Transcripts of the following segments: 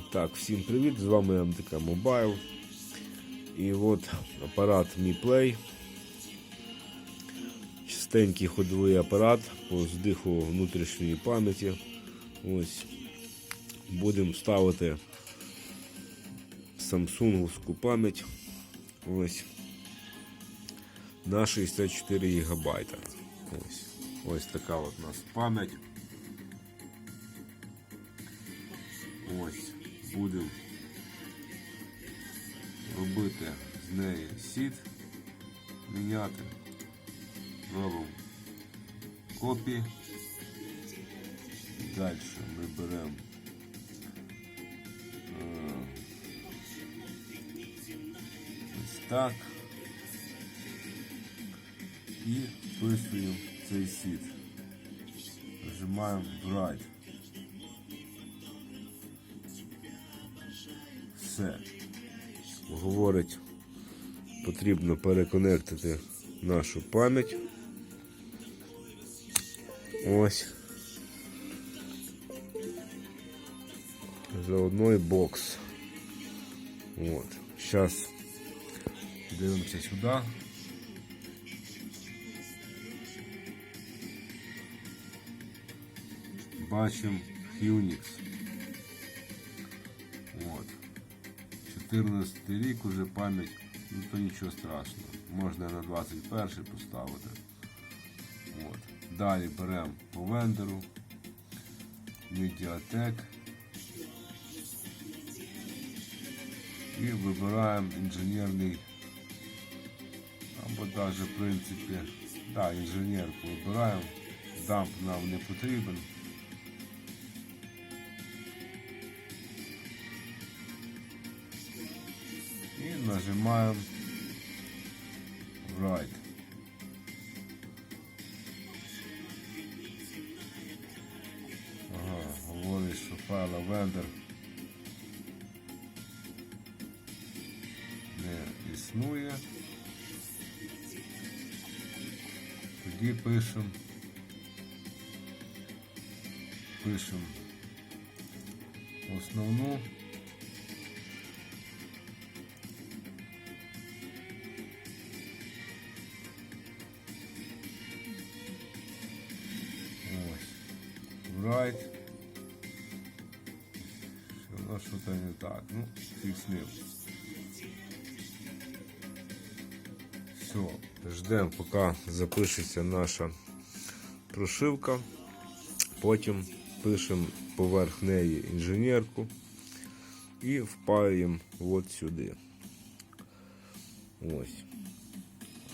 Так, всім привіт! З вами МТК Mobile. І от апарат Mi Play. Чистенький ходовий апарат по здиху внутрішньої пам'яті. Ось. Будемо ставити самсунговську пам'ять. Ось. На 64 гігабайта. Ось. Ось така от у нас пам'ять. Ось будемо робити з неї сіт, міняти, робимо копії. Далі ми беремо е, ось так і вписуємо цей сіт. Нажимаємо Write. Все. Говорить, потрібно переконектити нашу пам'ять. Ось. Заодно і бокс. От. Зараз дивимося сюди. Бачимо Unix. 14 рік уже пам'ять, ну то нічого страшного. Можна на 21 поставити. От. Далі беремо по вендору, Mediatek і вибираємо інженерний або навіть в принципі, да, інженерку вибираємо, дамп нам не потрібен. Нажимаем Write. Ага, говорить, що файла вендор не існує. Тоді пишемо. Пишемо основну. Ось. Right. Все, что-то не так. Ну, ним. Все, ждемо, поки запишеться наша прошивка. Потім пишемо поверх неї інженерку і впаюємо от сюди. Ось.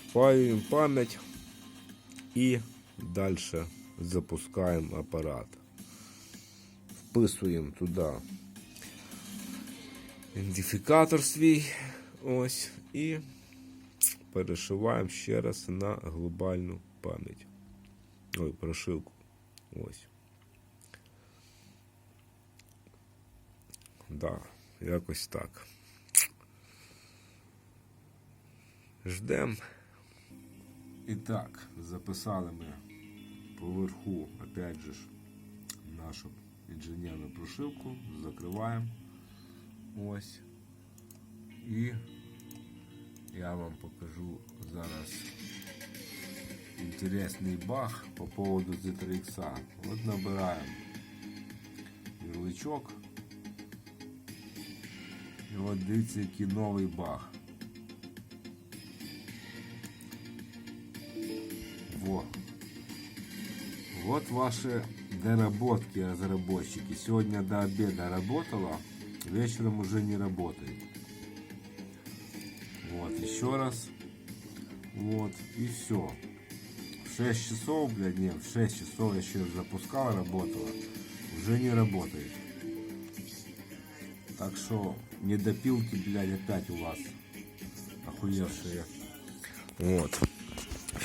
Впаюємо пам'ять і далі запускаємо апарат. Вписуємо туди ідентифікатор свій ось і перешиваємо ще раз на глобальну пам'ять. Ой, прошивку. Ось. Да, якось так. Ждем. І так, записали ми поверху, опять же, нашу інженерну прошивку, закриваємо. Ось. І я вам покажу зараз інтересний баг по поводу Z3X. От набираємо ярличок. І от дивіться, який новий баг. Вот ваши доработки, разработчики. Сегодня до обеда работала, вечером уже не работает. Вот, еще раз. Вот, и все. В 6 часов, блядь, нет, в 6 часов я еще запускала, работала. Уже не работает. Так что, недопилки, блядь, опять у вас. Охуевшие. Вот.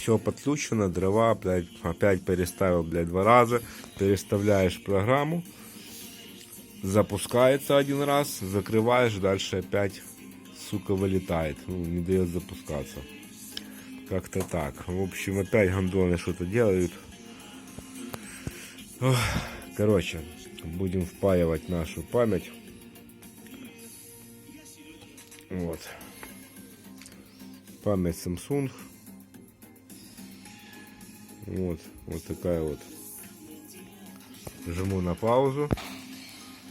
Все подключено, дрова, блядь, опять переставил, блядь, два раза. Переставляешь программу. Запускается один раз, закрываешь, дальше опять, сука, вылетает. Ну, не дает запускаться. Как-то так. В общем, опять гандоны что-то делают. Ох, Короче, будем впаивать нашу память. Вот. Память Samsung. Вот, вот такая вот. Жму на паузу.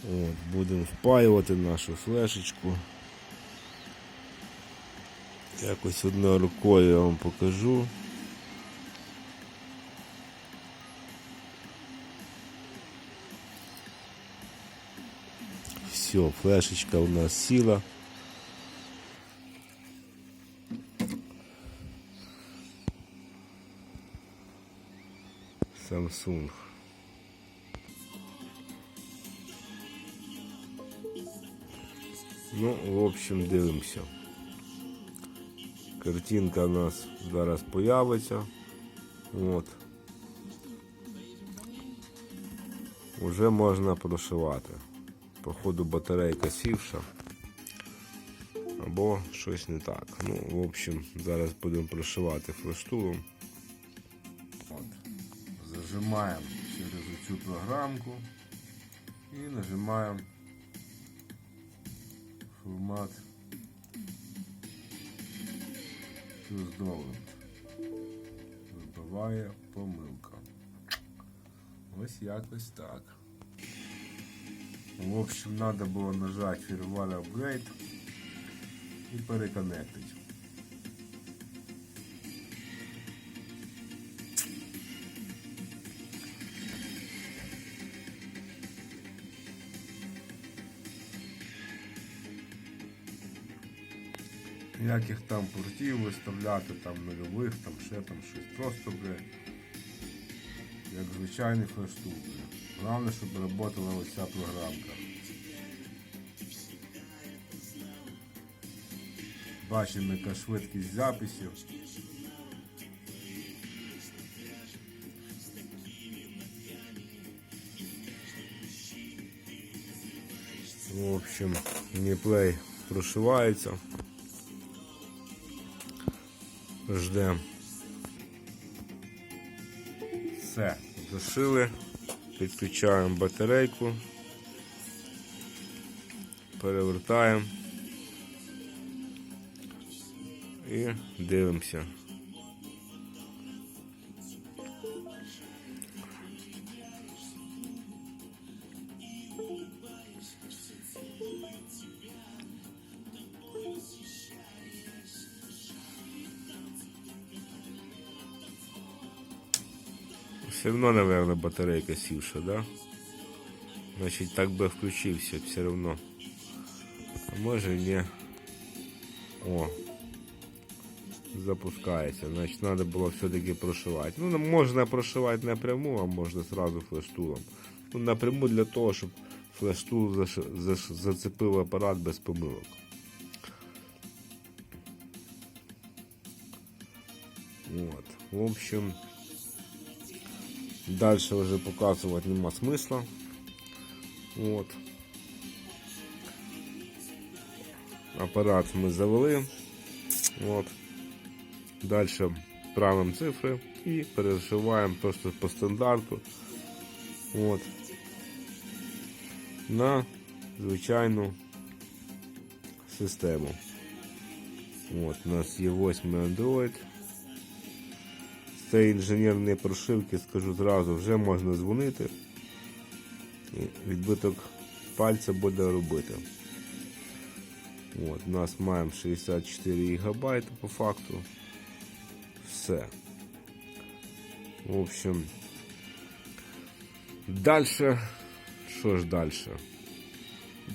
От, будемо впаювати нашу флешечку. Якось одною рукою я вам покажу. Все, флешечка у нас сіла. Samsung. Ну, в общем, дивимося. Картинка у нас зараз появиться. От. Уже можна прошивати. Походу батарейка сівша. Або щось не так. Ну, в общем, зараз будемо прошивати флештулом. От. Зажимаємо через цю програмку і нажимаємо формат Download. Вибиває помилка. Ось якось так. В общем, надо було нажати Firmware Upgrade і переконектити. Ніяких там портів виставляти, там нульових, там ще там щось. Просто, блядь, як звичайний флештук. блядь. Головне, щоб працювала ось ця програмка. Бачимо, яка швидкість записів. В общем, Uniplay прошивається. Ждем. Все, зашили, підключаємо батарейку, перевертаємо і дивимося. Все одно, наверное, батарейка сівша, да? Значить, так би включився все одно. А може ні. О. Запускається. Значить, треба було все-таки прошивати. Ну, можна прошивати напряму, а можна сразу флештулом. Ну, напряму для того, щоб флештул заш- заш- зацепив апарат без помилок. Вот. В общем, Дальше уже показывать нема смысла. Вот. Апарат мы завели. Вот. Дальше правим цифри і перешиваємо просто по стандарту. От. На звичайну систему. От, у нас є 8 Android. З цієї інженерної прошивки, скажу зразу, вже можна дзвонити. І відбиток пальця буде робити. От, у нас маємо 64 ГБ по факту. Все. В общем, дальше. Що ж далі?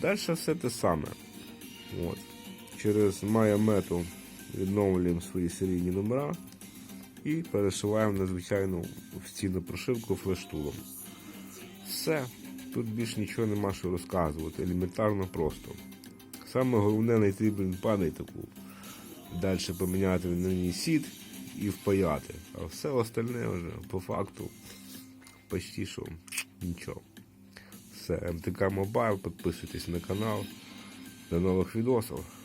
Далі все те саме. От. Через Майомету відновлюємо свої серійні номера і перешиваємо на звичайну офіційну прошивку флештулом. Все. Тут більш нічого нема що розказувати. Елементарно просто. Саме головне знайти блін, пам'ять таку. Далі поміняти на ній сіт і впаяти. А все остальне вже по факту почти що нічого. Все, МТК Мобайл, підписуйтесь на канал. До нових відосів.